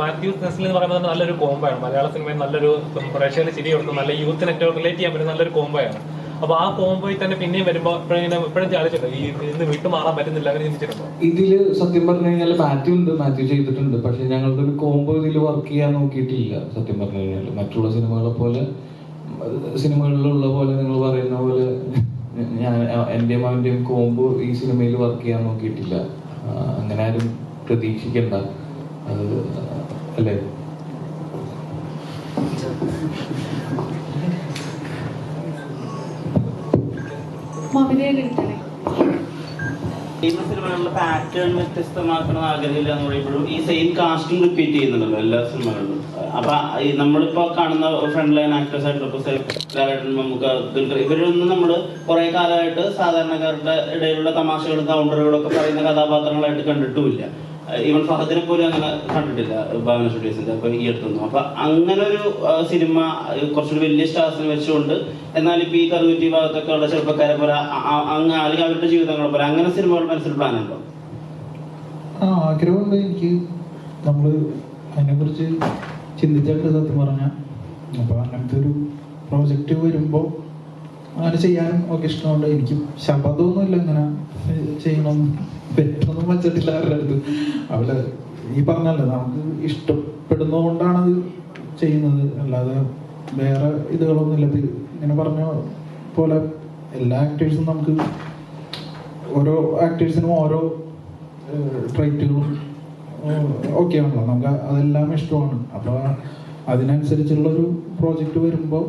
Mathew Nestlé എന്ന് പറയുന്നത് നല്ലൊരു കോംബോയാണ് മലയാള സിനിമയിൽ നല്ലൊരു പ്രേക്ഷകരെ ചിരി കൊടുത്ത് നല്ല യൂത്ത് നെറ്റ്വർക്ക് റിലേറ്റ് ചെയ്യാൻ പറ്റുന്ന നല്ലൊരു കോംബോയാണ് അപ്പൊ ആ കോംബോയിൽ തന്നെ പിന്നെയും വരുമ്പോ ഇങ്ങനെ എപ്പോഴും ചാലിച്ചിട്ടുണ്ട് ഈ ഇന്ന് വിട്ടു മാറാൻ പറ്റുന്നില്ല അവർ ചിന്തിച്ചിട്ടുണ്ടോ? ഇതിൽ സത്യം പറഞ്ഞു കഴിഞ്ഞാൽ മാത്യു ഉണ്ട് മാത്യു ചെയ്തിട്ടുണ്ട്. പക്ഷെ ഞങ്ങൾക്കൊരു കോംബോ ഇതിൽ വർക്ക് ചെയ്യാൻ നോക്കിയിട്ടില്ല സത്യം പറഞ്ഞു കഴിഞ്ഞാൽ മറ്റുള്ള സിനിമകളെ പോലെ സിനിമകളിലുള്ള പോലെ നിങ്ങൾ പറയുന്ന പോലെ ഞാൻ എന്റെയും അവന്റെയും കോംബോ ഈ സിനിമയിൽ വർക്ക് ചെയ്യാൻ നോക്കിയിട്ടില്ല. അങ്ങനെ ആരും പ്രതീക്ഷിക്കണ്ട. അത് അല്ലേ? സിനിമകളിലെ പാറ്റേൺ വ്യത്യസ്തമാക്കണം എന്ന് ആഗ്രഹമില്ല എന്ന് പറയുമ്പോഴും ഈ സെയിം കാസ്റ്റിംഗ് റിപ്പീറ്റ് ചെയ്യുന്നുണ്ടല്ലോ എല്ലാ സിനിമകളിലും. അപ്പൊ ഈ നമ്മളിപ്പോ കാണുന്ന ഫ്രണ്ട് ലൈൻ ആക്ടേഴ്സ് ലാലേട്ടൻ നമുക്ക് ഇവരൊന്നും നമ്മൾ കുറെ കാലമായിട്ട് സാധാരണക്കാരുടെ ഇടയിലുള്ള തമാശകളും കൗണ്ടറുകളും ഒക്കെ പറയുന്ന കഥാപാത്രങ്ങളായിട്ട് കണ്ടിട്ടുമില്ല. ഈവൻ ഫഹദിനെ പോലും അങ്ങനെ കണ്ടിട്ടില്ല ഭാവന സ്റ്റുഡിയോസിന്റെ അപ്പൊ ഈ അടുത്തൊന്നും. അപ്പൊ അങ്ങനെ ഒരു സിനിമ കുറച്ചുകൂടി വലിയ സ്റ്റാർസിന് വെച്ചുകൊണ്ട് എന്നാൽ ഇപ്പൊ ഈ കറുകുറ്റി ഭാഗത്തൊക്കെ ഉള്ള ചെറുപ്പക്കാരെ പോലെ അങ്ങ് അല്ലെങ്കിൽ അവരുടെ ജീവിതങ്ങളെ പോലെ അങ്ങനെ സിനിമകൾ മനസ്സിൽ പ്ലാൻ ഉണ്ടോ? ആ ആഗ്രഹമുണ്ട്. എനിക്ക് നമ്മൾ അതിനെക്കുറിച്ച് ചിന്തിച്ചിട്ട് സത്യം പറഞ്ഞാൽ അപ്പോൾ അങ്ങനത്തെ ഒരു പ്രോജക്റ്റ് വരുമ്പോൾ അങ്ങനെ ചെയ്യാനും ഒക്കെ ഇഷ്ടമുണ്ട്. എനിക്ക് ശബ്ദമൊന്നുമില്ല ഇങ്ങനെ ചെയ്യണം. പെട്ടെന്നൊന്നും വെച്ചിട്ടില്ല അവരുടെ അടുത്ത്. അവർ ഈ പറഞ്ഞല്ലോ നമുക്ക് ഇഷ്ടപ്പെടുന്നതുകൊണ്ടാണ് അത് ചെയ്യുന്നത്. അല്ലാതെ വേറെ ഇതുകളൊന്നുമില്ല. ഇത് ഇങ്ങനെ പറഞ്ഞ പോലെ എല്ലാ ആക്ടേഴ്സും നമുക്ക് ഓരോ ആക്ടേഴ്സിനും ഓരോ ട്രൈറ്റുകളും ഓക്കെ ആണല്ലോ നമുക്ക് അതെല്ലാം ഇഷ്ടമാണ്. അപ്പോൾ അതിനനുസരിച്ചുള്ളൊരു പ്രോജക്റ്റ് വരുമ്പോൾ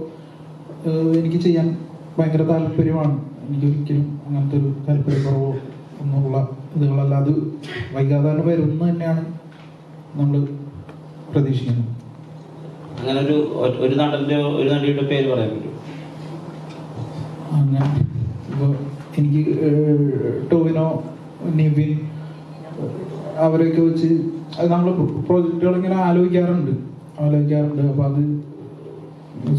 എനിക്ക് ചെയ്യാൻ ഭയങ്കര താല്പര്യമാണ്. എനിക്ക് ഒരിക്കലും അങ്ങനത്തെ ഒരു താല്പര്യക്കുറവോ ഒന്നുമുള്ള ഇതുകളല്ല. അത് വൈകാതെ തന്നെ വരുന്ന തന്നെയാണ് നമ്മൾ പ്രതീക്ഷിക്കുന്നത്. അങ്ങനെ ഒരു ഒരു നടന്റെ ഒരു നടിയുടെ പേര് പറയാൻ പറ്റും അങ്ങനെ. ഇപ്പോൾ എനിക്ക് ടോവിനോ നിവിൻ അവരെയൊക്കെ വെച്ച് നമ്മൾ പ്രോജക്റ്റുകൾ ഇങ്ങനെ ആലോചിക്കാറുണ്ട്. ആലോചിക്കാറുണ്ട്. അപ്പോൾ അത്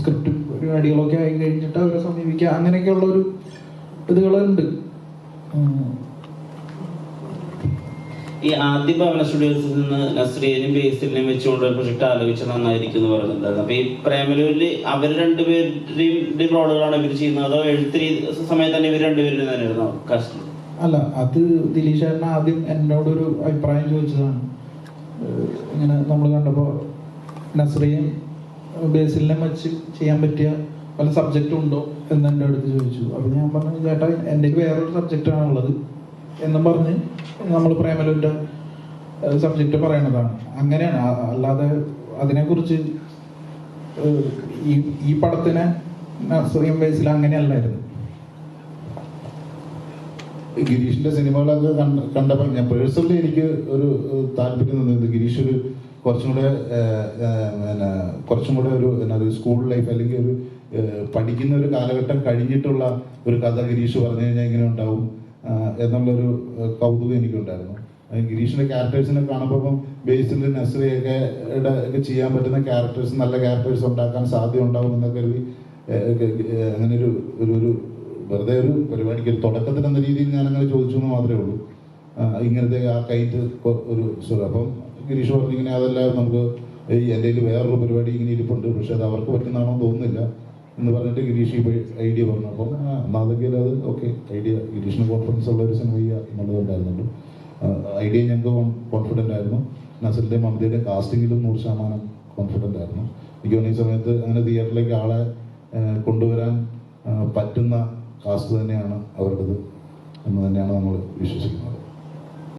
സ്ക്രിപ്റ്റ് പരിപാടികളൊക്കെ ആയി കഴിഞ്ഞിട്ട് അവരെ സമീപിക്കുക. അങ്ങനെയൊക്കെയുള്ള ഒരു ഇതുകളുണ്ട്. ഈ ആദ്യ ഭവന സ്റ്റുഡിയോസിൽ നിന്ന് നസ്രിയനും ബേസിലിനെയും വെച്ചുകൊണ്ട് പ്രൊജക്ട് ആലോചിച്ച നന്നായിരിക്കും എന്ന് പറയുന്നുണ്ടായിരുന്നു. അപ്പൊ ഈ പ്രേമലൂരിൽ അവർ രണ്ടുപേരുടെയും റോളുകളാണ് ഇവർ ചെയ്യുന്നത്? അതോ എഴുത്തിരി സമയത്ത് തന്നെ ഇവർ രണ്ടുപേരും തന്നെയായിരുന്നു കഷ്ടം അല്ല അത് ദിലീഷ് ചേട്ടൻ ആദ്യം എന്നോടൊരു അഭിപ്രായം ചോദിച്ചതാണ്. ഇങ്ങനെ നമ്മൾ കണ്ടപ്പോൾ നസ്രിയും ബേസിലിനെ വെച്ച് ചെയ്യാൻ പറ്റിയ പല സബ്ജക്റ്റും ഉണ്ടോ എന്ന് എന്റെ അടുത്ത് ചോദിച്ചു. അപ്പോൾ ഞാൻ പറഞ്ഞു ചേട്ടാ എന്റെ വേറൊരു സബ്ജക്റ്റാണ് ഉള്ളത്. എന്നും പറഞ്ഞ് നമ്മൾ പ്രേമലൂരിന്റെ സബ്ജക്റ്റ് പറയണതാണ്. അങ്ങനെയാണ്. അല്ലാതെ അതിനെക്കുറിച്ച് ഈ ഈ പടത്തിനെ സ്വയം ബേസിൽ അങ്ങനെയല്ലായിരുന്നു. ഗിരീഷിന്റെ സിനിമകളൊക്കെ കണ്ട കണ്ടപ്പോൾ ഞാൻ പേഴ്സണലി എനിക്ക് ഒരു താല്പര്യം തോന്നിയത് ഗിരീഷ് ഒരു കുറച്ചും കൂടെ പിന്നെ കുറച്ചും കൂടെ ഒരു എന്നാ സ്കൂൾ ലൈഫ് അല്ലെങ്കിൽ ഒരു പഠിക്കുന്ന ഒരു കാലഘട്ടം കഴിഞ്ഞിട്ടുള്ള ഒരു കഥ ഗിരീഷ് പറഞ്ഞു കഴിഞ്ഞാൽ എങ്ങനെ ഉണ്ടാവും? എന്നുള്ളൊരു കൗതുകം എനിക്കുണ്ടായിരുന്നു. ഗിരീഷിന്റെ ക്യാരക്ടേഴ്സിനെ കാണുമ്പോൾ ഇപ്പം ബേസിൽ നസ്രിയൊക്കെ ചെയ്യാൻ പറ്റുന്ന ക്യാരക്ടേഴ്സ് നല്ല ക്യാരക്ടേഴ്സ് ഉണ്ടാക്കാൻ സാധ്യത ഉണ്ടാവും എന്നൊക്കെ കരുതി അങ്ങനെ ഒരു ഒരു ഒരു വെറുതെ ഒരു പരിപാടിക്ക് ഒരു തുടക്കത്തിൽ എന്ന രീതിയിൽ ഞാൻ അങ്ങനെ ചോദിച്ചു എന്ന് മാത്രമേ ഉള്ളൂ. ഇങ്ങനത്തെ ആ കൈറ്റ് ഒരു അപ്പം ഗിരീഷ് പറഞ്ഞു ഇങ്ങനെ അതെല്ലാം നമുക്ക് ഈ എന്റെ വേറൊരു പരിപാടി ഇങ്ങനെ ഇരിപ്പുണ്ട്. പക്ഷെ അത് അവർക്ക് പറ്റുന്നതാണോ തോന്നുന്നില്ല എന്ന് പറഞ്ഞിട്ട് ഗിരീഷ് ഇപ്പോൾ ഐഡിയ പറഞ്ഞു. അപ്പം അതൊക്കെ അത് ഓക്കെ ഐഡിയ ഗിരീഷിന് കോൺഫിഡൻസ് ഉള്ള ഒരു സിനിമ ചെയ്യുക എന്നുള്ളതുണ്ടായിരുന്നുള്ളൂ ഐഡിയ ഞങ്ങൾക്ക് കോൺഫിഡന്റ് ആയിരുന്നു. നസറിന്റെയും മമതയുടെ കാസ്റ്റിങ്ങിലും നൂറ് ശതമാനം കോൺഫിഡന്റ് ആയിരുന്നു. എനിക്ക് തോന്നുന്നു ഈ സമയത്ത് അങ്ങനെ തിയേറ്ററിലേക്ക് ആളെ കൊണ്ടുവരാൻ പറ്റുന്ന കാസ്റ്റ് തന്നെയാണ് അവരുടേത് എന്ന് തന്നെയാണ് നമ്മൾ വിശ്വസിക്കുന്നത്.